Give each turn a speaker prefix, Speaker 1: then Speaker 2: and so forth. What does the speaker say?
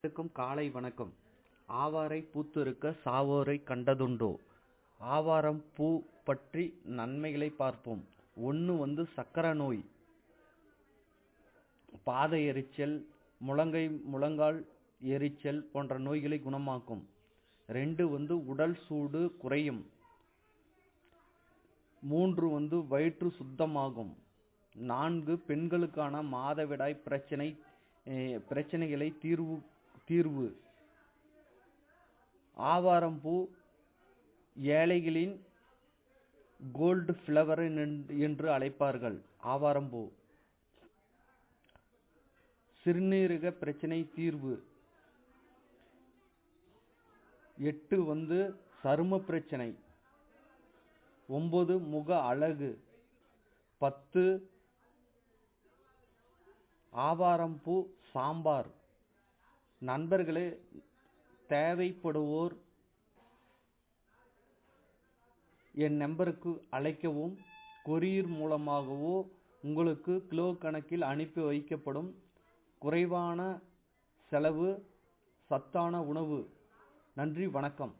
Speaker 1: அனைவருக்கும் காலை வணக்கம். ஆவாரை பூத்திருக்க சாவோரை கண்டதுண்டோ? ஆவாரம் பூ பற்றி நன்மைகளை பார்ப்போம். ஒன்று வந்து சக்கரை நோய். பாத எரிச்சல் முழங்கை முழங்கால் எரிச்சல் போன்ற நோய்களை குணமாக்கும். ரெண்டு வந்து உடல் சூடு குறையும். மூன்று வந்து வயிற்று சுத்தமாகும். நான்கு பெண்களுக்கான மாதவிடாய் பிரச்சனை பிரச்சனைகளை தீர்வு தீர்வு. ஆவாரம் பூ ஏழைகளின் கோல்டு ஃப்ளவர் என்று அழைப்பார்கள். ஆவாரம் பூ சிறுநீரக பிரச்சனை தீர்வு. எட்டு வந்து சரும பிரச்சனை. ஒன்பது முக அழகு. பத்து ஆவாரம் பூ சாம்பார். நண்பர்களே தேவைப்படுவோர் என் நம்பருக்கு அழைக்கவும் கொரியர் மூலமாகவோ உங்களுக்கு கிலோ கணக்கில் அனுப்பி வைக்கப்படும் குறைவான செலவு சத்தான உணவு. நன்றி வணக்கம்.